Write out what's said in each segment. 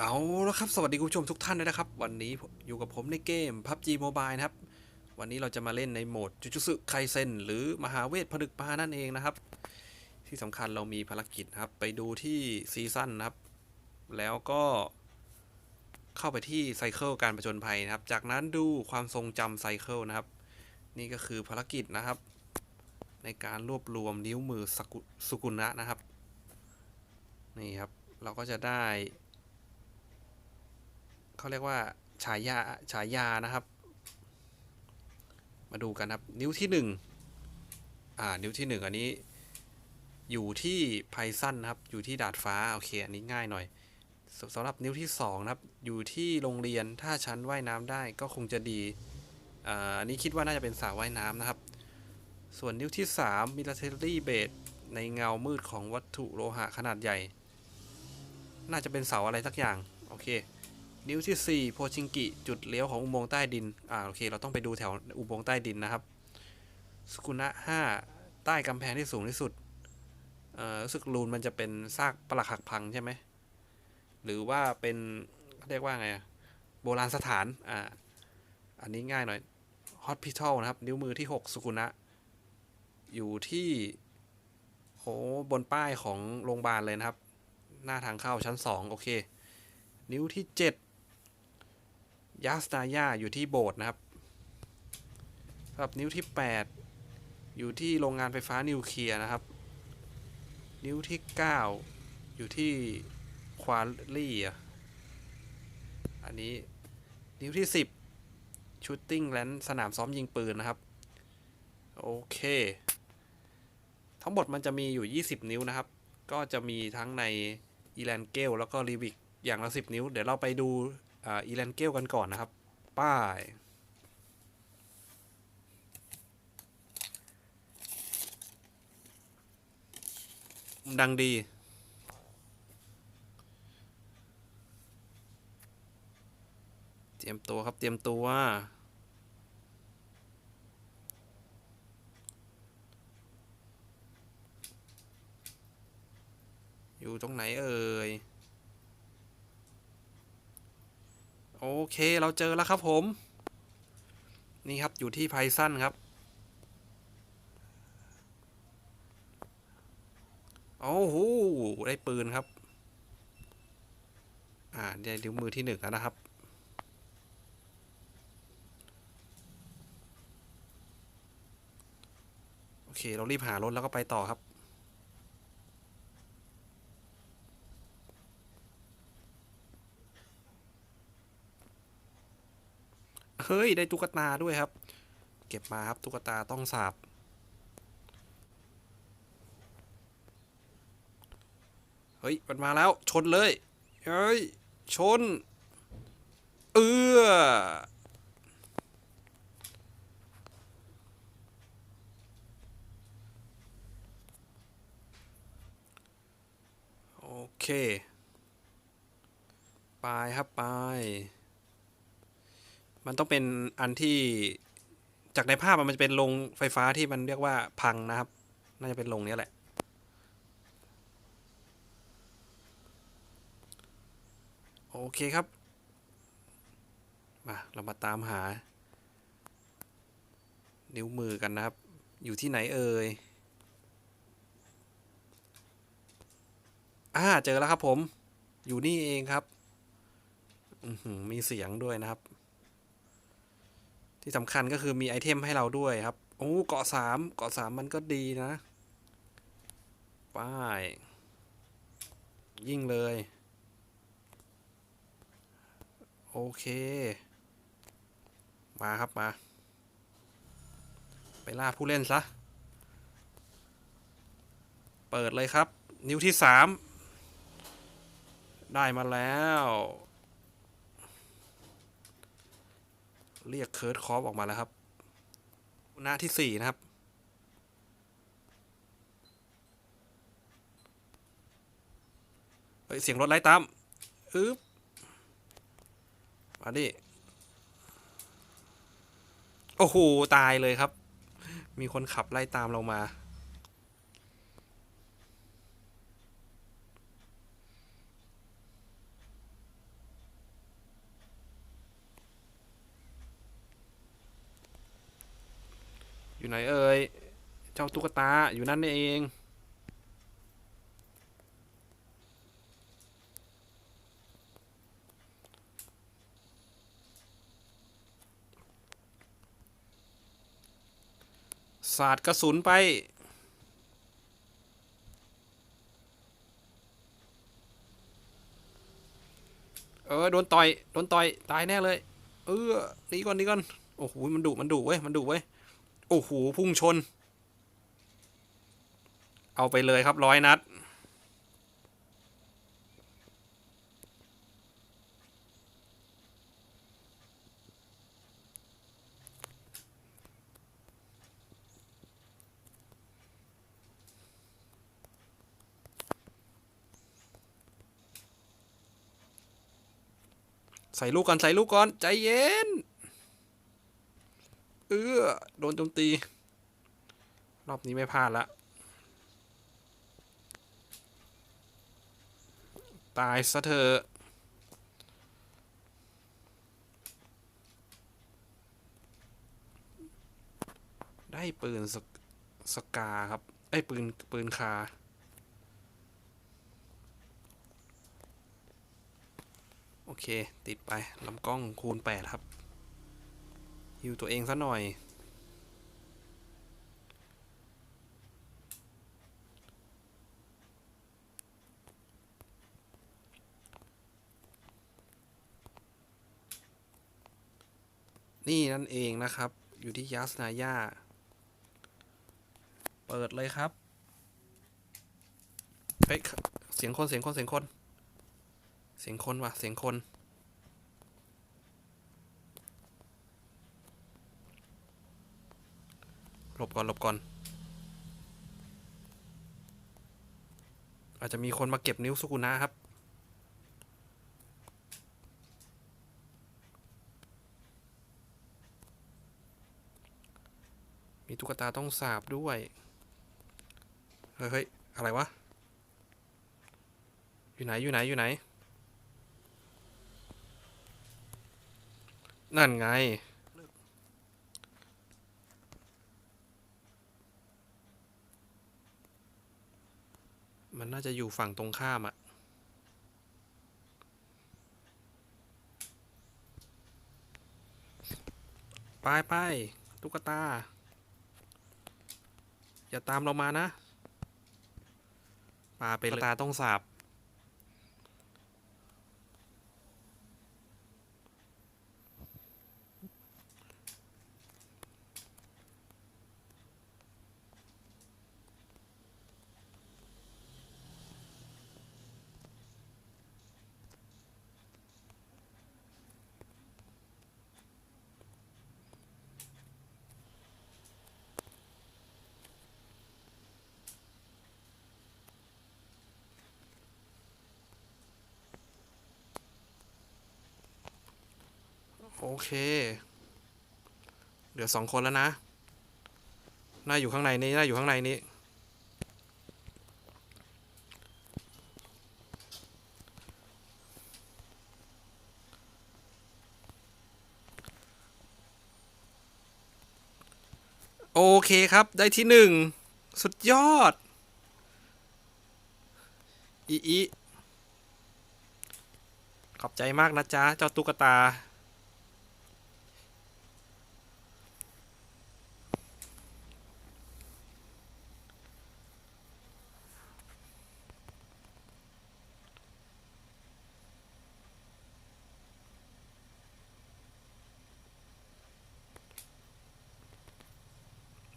เอาละครับ สวัสดีคุณผู้ชมทุกท่านด้วยนะครับ วันนี้อยู่กับผมในเกม PUBG Mobile นะครับ วันนี้เราจะมาเล่นในโหมดจุจุสึไคเซนหรือมหาเวทผนึกปานั่นเองนะครับ ที่สำคัญเรามีภารกิจนะครับ ไปดูที่ซีซั่นนะครับ แล้วก็เข้าไปที่ไซเคิลการประจนภัยนะครับ จากนั้นดูความทรงจำไซเคิลนะครับ นี่ก็คือภารกิจนะครับ ในการรวบรวมนิ้วมือสกุสกุนะนะครับ นี่ครับ เราก็จะได้ เขาเรียกว่าฉายาฉายานะครับ มาดูกันครับ นิ้วที่หนึ่งอ่า นิ้วที่หนึ่งอันนี้ อยู่ที่ไพซันนะครับ อยู่ที่ดาดฟ้า โอเค อันนี้ง่ายหน่อยสสำหรับนิ้วที่สองนะครับ อยู่ที่โรงเรียน ถ้าชั้นว่ายน้ำได้ก็คงจะดีอ่าอันนี้คิดว่าน่าจะเป็นสระว่ายน้ำนะครับ ส่วนนิ้วที่สามมิลเทอรี่เบสในเงามืดของวัตถุโลหะขนาดใหญ่ น่าจะเป็นเสาอะไรสักอย่าง โอเค นิ้วที่ 4 โพชิงกิ จุดเลี้ยวของอุโมงค์ใต้ดิน อ่า โอเค เราต้องไปดูแถวอุโมงค์ใต้ดินนะครับ สกุนะ5 ใต้กำแพงที่สูงที่สุด เอ่อ รู้สึกรูนมันจะเป็นซากปรักหักพังใช่ไหม หรือว่าเป็นเขาเรียกว่าไงอะโบราณสถาน อ่า อันนี้ง่ายหน่อย ฮอ p พิทอลนะครับ นิ้วมือที่ 6 สกุนะอยู่ที่โหบนป้ายของโรงพยาบาลเลยนะครับ หน้าทางเข้าชั้น 2 โอเค นิ้วที่ 7 ยาสตาย่าอยู่ที่โบสถ์นะครับสำหรับนิ้วที่ 8 อยู่ที่โรงงานไฟฟ้านิวเคลียร์นะครับ นิ้วที่ 9 อยู่ที่ควาลี่อันนี้นิ้วที่ 10ชูตติ้งแลนสนามซ้อมยิงปืนนะครับ โอเค ทั้งหมดมันจะมีอยู่ 20 นิ้วนะครับ ก็จะมีทั้งในอีแลนเกลแล้วก็รีวิกอย่างละ 10 นิ้ว เดี๋ยวเราไปดู อ่าอีแลนเกลกันก่อนนะครับ ป้าย ดังดีเตรียมตัวครับเตรียมตัวอยู่ตรงไหนเอ่ย โอเคเราเจอแล้วครับผม นี่ครับอยู่ที่ไพซันครับ โอ้โหได้ปืนครับ อ่าได้นิ้วมือที่หนึ่งแล้วนะครับโอเค เรารีบหารถแล้วก็ไปต่อครับ เฮ้ย ได้ตุ๊กตาด้วยครับ เก็บมาครับตุ๊กตาต้องสาบเฮ้ย มันมาแล้ว ชนเลย เฮ้ย ชน เอือโอเค ไปครับไป มันต้องเป็นอันที่จากในภาพมันจะเป็นโรงไฟฟ้าที่มันเรียกว่าพังนะครับ น่าจะเป็นโรงนี้แหละ โอเคครับ มา เรามาตามหา นิ้วมือกันนะครับ อยู่ที่ไหนเอ่ยอ่าเจอแล้วครับผม อยู่นี่เองครับ มีเสียงด้วยนะครับ ที่สำคัญก็คือมีไอเทมให้เราด้วยครับ โอ้เกาะสามเกาะสามมันก็ดีนะ ป้าย ยิ่งเลย โอเค มาครับมา ไปล่าผู้เล่นซะ เปิดเลยครับ นิ้วที่สามได้มาแล้ว เรียกเคิร์ดคอฟออกมาแล้วครับหน้าที่สี่นะครับ เฮ้ย เสียงรถไล่ตามอึ๊บมาดิ โอ้โห ตายเลยครับ มีคนขับไล่ตามเรามา อยู่ไหนเอ่ย เจ้าตุ๊กตาอยู่นั่นนี่เองสาดกระสุนไป เออ โดนต่อย โดนต่อย ตายแน่เลย เออหนีก่อนหนีก่อน โอ้โห มันดุ มันดุเว้ย มันดุเว้ย โอ้โหพุ่งชน เอาไปเลยครับร้อยนัด ใส่ลูกก่อน ใส่ลูกก่อน ใจเย็น เออโดนโจมตี รอบนี้ไม่พลาดละ ตายซะเถอะได้ปืนสกสกาครับ ไอ้ปืน ปืนคา โอเค ติดไปลำกล้องคูณ 8 ครับ ฮิวตัวเองซะหน่อยนี่นั่นเองนะครับ อยู่ที่ยัสนายาเปิดเลยครับเฮ้ยเสียงคน เสียงคน เสียงคน เสียงคนว่ะ เสียงคน หลบก่อนหลบก่อน อาจจะมีคนมาเก็บนิ้วสุกุนะครับ มีตุ๊กตาต้องสาบด้วย เฮ้ยเฮ้ยอะไรวะ อยู่ไหน อยู่ไหน อยู่ไหน นั่นไง มันน่าจะอยู่ฝั่งตรงข้ามอะไปไปตุ๊กตา อย่าตามเรามานะปลาไปเลยตาต้องสาบ โอเค เหลือสองคนแล้วนะน่าอยู่ข้างในนี้น่าอยู่ข้างในนี้ โอเคครับ ได้ที่หนึ่ง สุดยอด อีอีขอบใจมากนะจ๊ะ เจ้าตุ๊กตา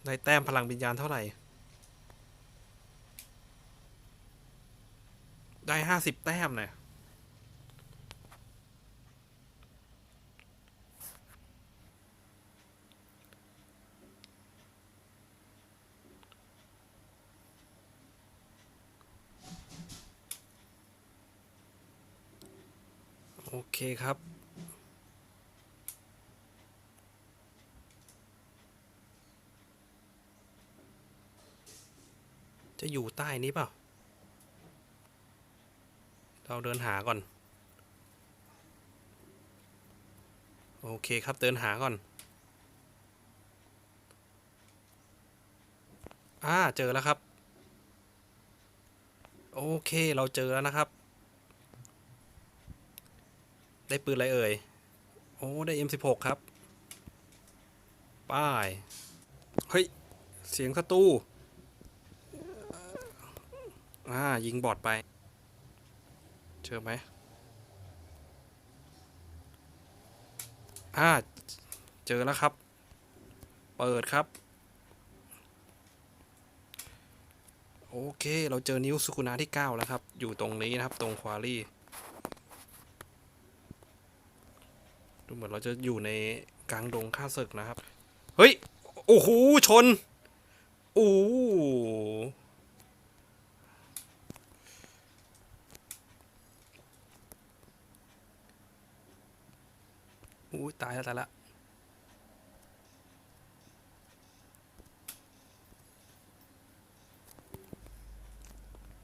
ได้แต้มพลังวิญญาณเท่าไหร่ ได้ห้าสิบแต้มเนี่ยโอเคครับ จะอยู่ใต้นี้เปล่า เราเดินหาก่อน โอเคครับเดินหาก่อน อ่า เจอแล้วครับ โอเคเราเจอแล้วนะครับ ได้ปืนอะไรเอ่ย โอ้ ได้ M16 ครับ ป้าย เฮ้ย เสียงศัตรู อ่ายิงบอดไป เจอไหมอ่า เจอแล้วครับ เปิดครับ โอเค เราเจอนิ้วสุกุนาที่ 9 แล้วครับ อยู่ตรงนี้นะครับ ตรงควารี่ ดูเหมือนเราจะอยู่ในกลางดงข้าศึกนะครับ เฮ้ย โอ้โห ชน โอ้โหอู้ย ตายแล้วตายแล้ว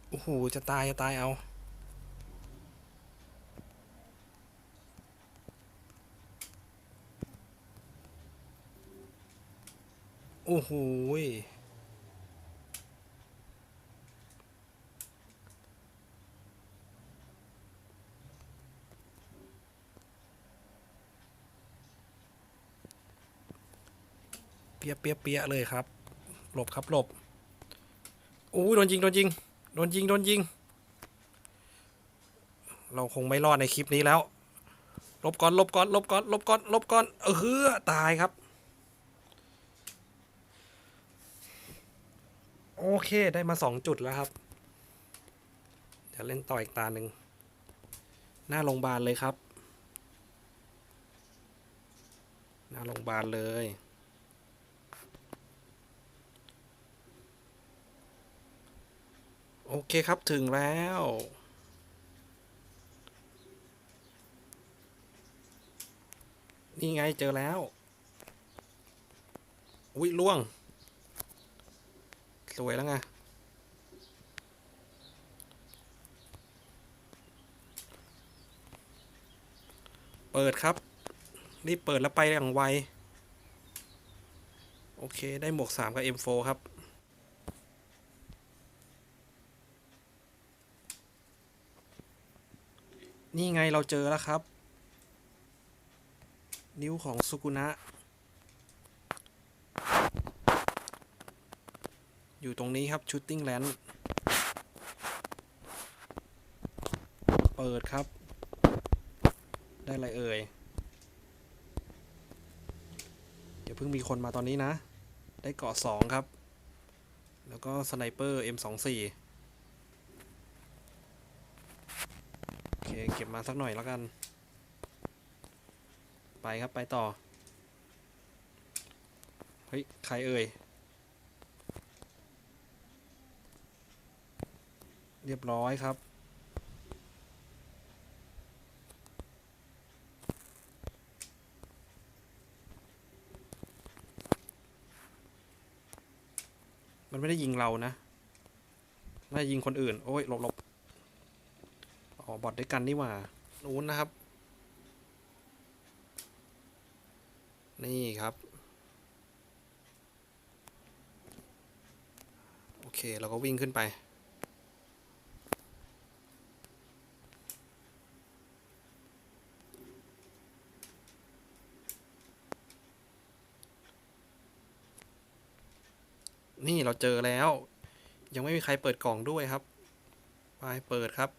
โอ้โห จะตาย จะตายเอาโอ้โห ปียเปียเปียเลยครับ หลบครับหลบโอ้โดนยิงโดนยิงโดนยิงโดนยิง เราคงไม่รอดในคลิปนี้แล้วลบก่อนลบก่อนลบก่อนลบก่อนลบก่อนเออตายครับ โอเคได้มาสองจุดแล้วครับ เดี๋ยวเล่นต่ออีกตาหนึ่งหน้าโรงพยาบาลเลยครับ หน้าโรงพยาบาลเลย โอเคครับถึงแล้ว นี่ไงเจอแล้ว อุ้ยล่วง สวยแล้วไงเปิดครับ รีบเปิดแล้วไปอย่างไว โอเค ได้หมวก 3 กับ M4 ครับ นี่ไงเราเจอแล้วครับ นิ้วของสุกุนะอยู่ตรงนี้ครับชูตติ้งแลนด์เปิดครับ ได้อะไรเอ่ยอย่าเพิ่งมีคนมาตอนนี้นะ ได้เกาะสองครับ แล้วก็สไนเปอร์ M24 โอ เก็บมาสักหน่อยแล้วกัน ไปครับไปต่อ เฮ้ย ใครเอ่ย เรียบร้อยครับ มันไม่ได้ยิงเรานะ น่าจะยิงคนอื่น โอ้ยหลบหลบ อ๋อบอดด้วยกันนี่หว่านู้นนะครับ นี่ครับ โอเค เราก็วิ่งขึ้นไป นี่เราเจอแล้ว ยังไม่มีใครเปิดกล่องด้วยครับ ไปเปิดครับ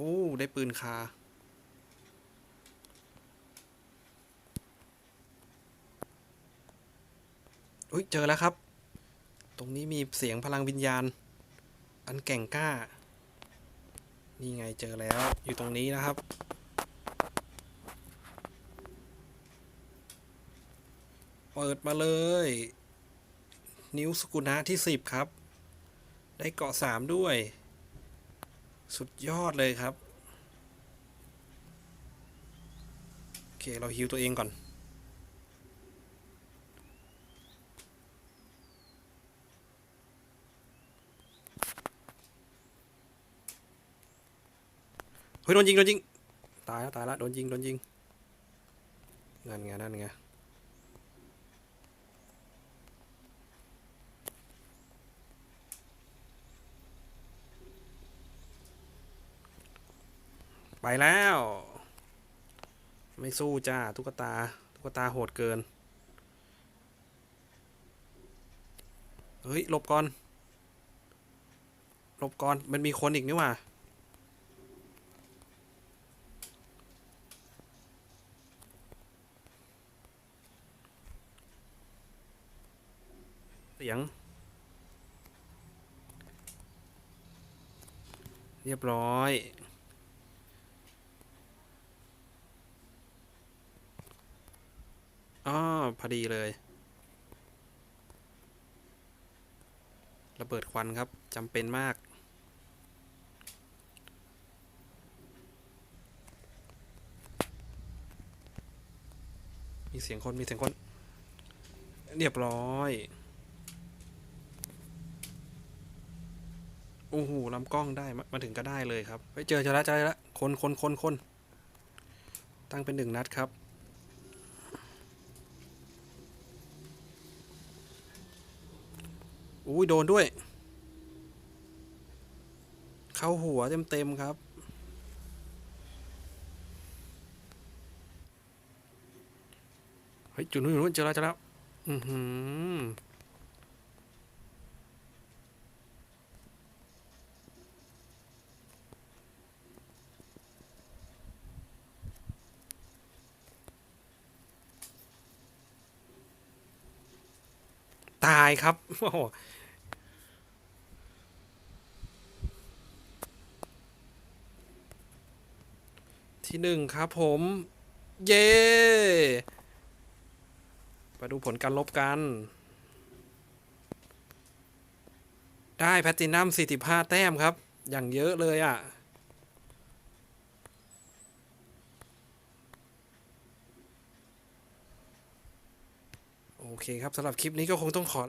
โอ้ ได้ปืนคา อุ้ย เจอแล้วครับ ตรงนี้มีเสียงพลังวิญญาณ อันแก่งกล้า นี่ไงเจอแล้ว อยู่ตรงนี้นะครับ เปิดมาเลย นิ้วสกุณะที่สิบครับ ได้เกาะสามด้วย สุดยอดเลยครับ โอเค เราฮิวตัวเองก่อน เฮ้ย โดนยิง โดนยิง ตายแล้ว ตายแล้ว โดนยิง โดนยิง นั่นไง นั่นไง ไปแล้ว ไม่สู้จ้าตุ๊กตา ตุ๊กตาโหดเกิน เฮ้ยหลบก่อนหลบก่อน มันมีคนอีกนี่ว่าเสียง เรียบร้อย อ๋อ พอดีเลยระเบิดควันครับจำเป็นมาก มีเสียงคน มีเสียงคน เรียบร้อย โอ้โหลำกล้องได้ มาถึงก็ได้เลยครับ ไปเจอเจอแล้วเจอแล้วคนคนคนคนตั้งเป็นหนึ่งนัดครับ อุ้ยโดนด้วย เข้าหัวเต็มเต็มๆครับ เฮ้ย จุดนู้นจุดนู้นเจอแล้วเจอแล้ว อือหือ ตายครับโอ้ที่หนึ่งครับผม เย้มาดูผลการลบกัน ได้แพตตินัม45 แต้มครับ อย่างเยอะเลยอะ เคครับสำหรับคลิปนี้ก็คงต้องขอ